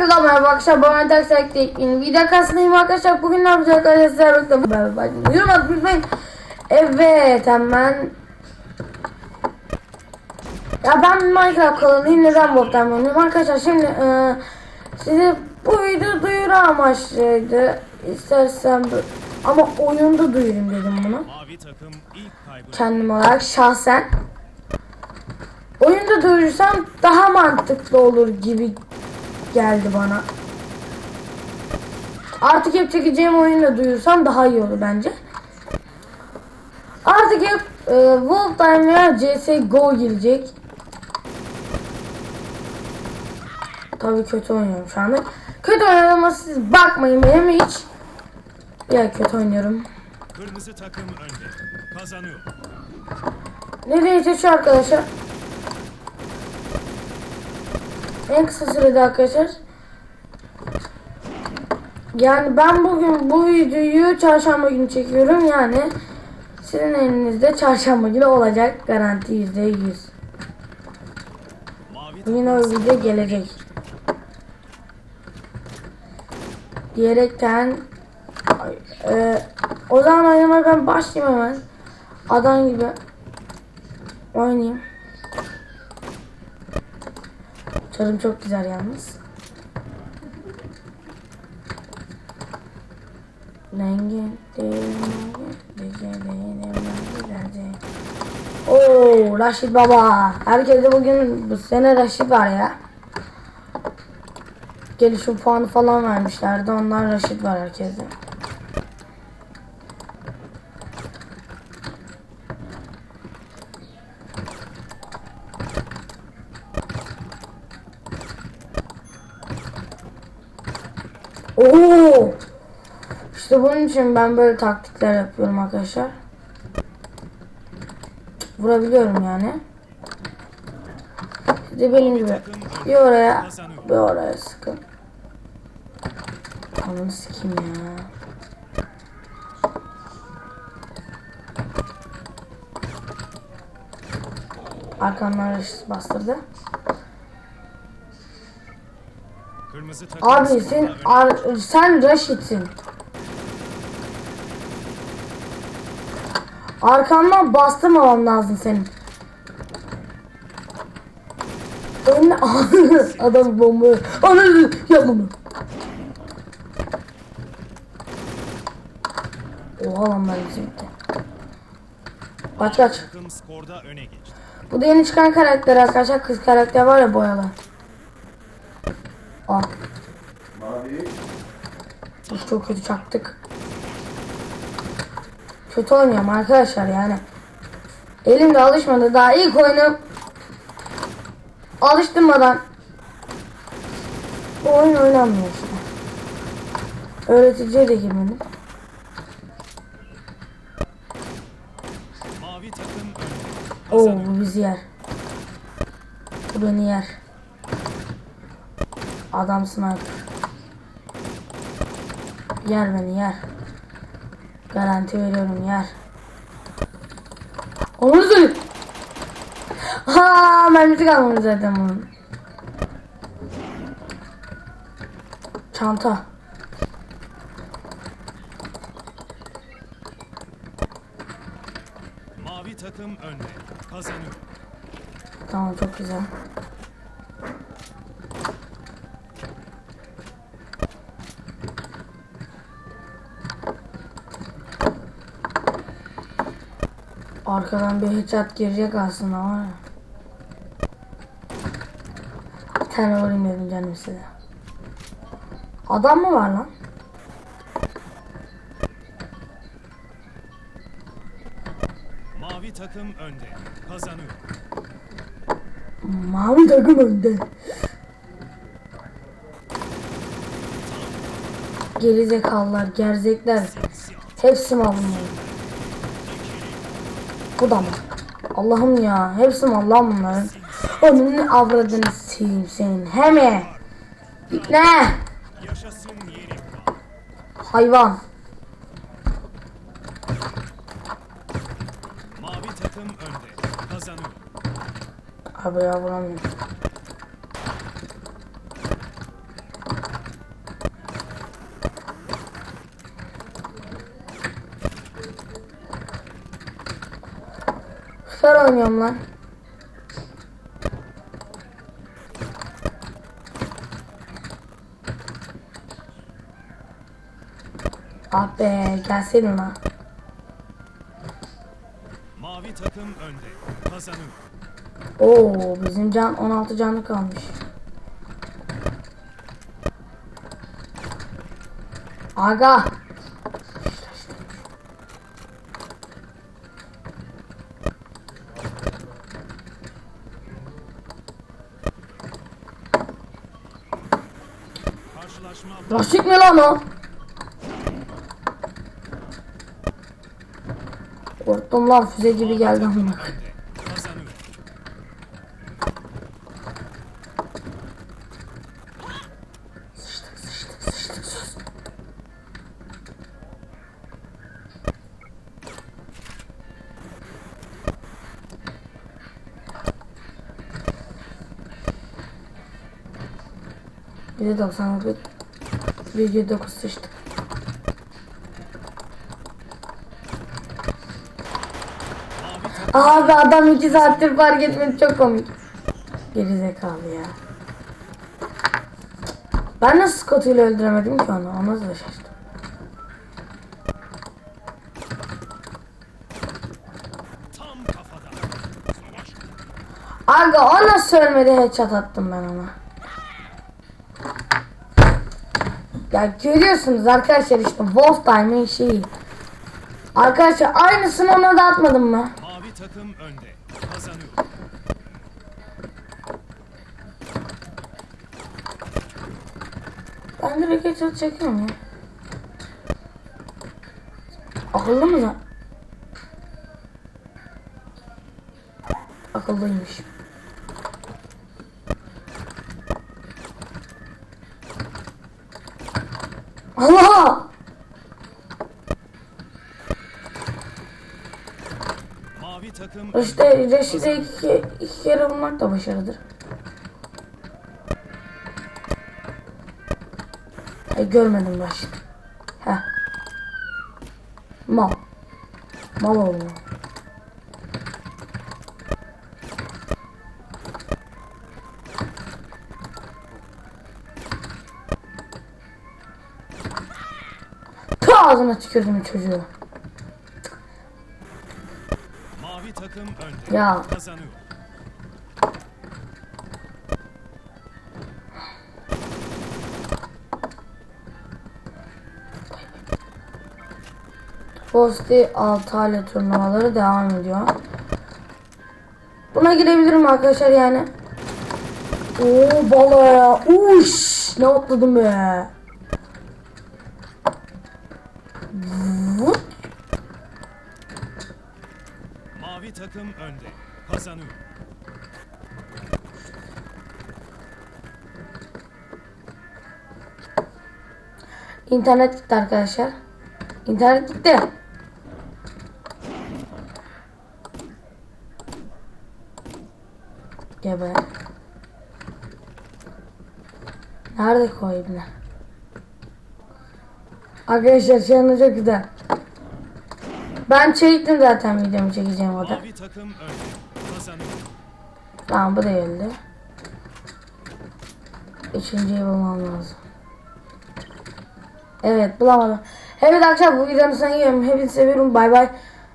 Herkese merhaba arkadaşlar. Ben Taksi Teknik'in video kasındayım arkadaşlar. Bugün ne yapacağız arkadaşlar? Yorum atmayı unutmayın. Evet hemen. Ya ben Minecraft kanalıyım. Neden boktan oynuyorum arkadaşlar? Şimdi e, size bu video duyuru amaçlıydı. İstersen bu- ama oyunda duyurayım dedim bunu. Kendim olarak şahsen. Oyunda duyurursam daha mantıklı olur gibi geldi bana. Artık hep çekeceğim oyunda duyursam daha iyi olur bence. Artık hep e, Wolf Time veya CSGO gelecek. Tabii kötü oynuyorum şu anda. Kötü oynadığıma siz bakmayın benim hiç. Ya kötü oynuyorum. kırmızı takım önde. Kazanıyor. Nereye geçiyor arkadaşlar? En kısa sürede arkadaşlar. Yani ben bugün bu videoyu çarşamba günü çekiyorum yani sizin elinizde çarşamba günü olacak garanti yüzde yüz. Yine o video gelecek. Diyerekten e, o zaman oynamaya ben başlayayım hemen. Adam gibi oynayayım. Çarım çok güzel yalnız. Rengin Oo, Raşit Baba. Herkese bugün bu sene Raşit var ya. Gelişim puanı falan vermişlerdi. Ondan Raşit var herkese. Oo! İşte bunun için ben böyle taktikler yapıyorum arkadaşlar. Vurabiliyorum yani. İşte benim gibi. Bir oraya, bir oraya sıkın. Ananı sikeyim ya. Arkamdan reşit bastırdı. Abi sen ar- sen Raşit'sin. Arkamdan bastırmamam lazım senin. Önüne adam bomba. Ananı yapma bunu. Oha lan ben bitti. Kaç kaç. takım skorda öne geçti. Bu da yeni çıkan karakter arkadaşlar. Kız karakter var ya boyalı. Al. Çok kötü çaktık. Kötü oynuyorum arkadaşlar yani. Elim de alışmadı. Daha ilk oyunum alıştırmadan bu oyun oynanmıyor işte. Öğreticiye de önde. Oo bu bizi yer. Bu beni yer. Adam sniper. Yer beni yer. Garanti veriyorum yer. Onu söyle. Ha mermisi kalmadı zaten bunun. Çanta. Mavi takım önde. Kazanıyor. Tamam çok güzel. Arkadan bir headshot girecek aslında var ya. Bir tane vurayım dedim canım size. Adam mı var lan? Mavi takım önde. Kazanıyor. Mavi takım önde. Gerizekalılar, gerzekler. Hepsi bunların? Bu da mı? Allah'ım ya. Hepsi mi Allah'ım bunların? Onun avradını sileyim senin. Heme. Ne? Yaşasın yeri. Hayvan. Abi ya vuramıyorum. Oynuyorum lan. Ah be gelseydin lan. Mavi takım önde. Kazanıyor. Oo bizim can 16 canlı kalmış. Aga. Lastik mi lan o? Korktum lan füze gibi geldi sus. Bir de 99 Video 9 sıçtık. Abi adam 2 saattir fark etmedi çok komik. Gerizekalı ya. Ben nasıl Scott ile öldüremedim ki onu? Ona da şaştım. Aga o nasıl ölmedi headshot attım ben ona. Ya görüyorsunuz arkadaşlar işte Wolf Time'ın şeyi. Arkadaşlar aynısını ona da atmadım mı? Mavi takım önde. Kazanıyor. Ben direkt headshot çekiyorum ya. Akıllı mı lan? Akıllıymış. Allah! Mavi takım İşte Reşit'e iki, iki kere bulmak da başarıdır. Ay görmedim baş. Heh. Mal. Mal oldu. Ağzına tükürdüm çocuğu. Mavi takım önde. Ya. Kazanıyor. Posti 6 hale turnuvaları devam ediyor. Buna girebilirim arkadaşlar yani. Oo bala ya. Uş ne atladım be. Mavi takım önde. Kazanıyor. İnternet gitti arkadaşlar. İnternet gitti. Geber. Nerede koyayım ne? Arkadaşlar anda çok güzel. Ben çektim zaten videomu çekeceğim önde. Kazanıyor. Tamam bu da geldi. Üçüncüyü bulmam lazım. Evet bulamadım. Evet arkadaşlar bu videonun sonuna geliyorum. Hepinizi seviyorum. Bay bay.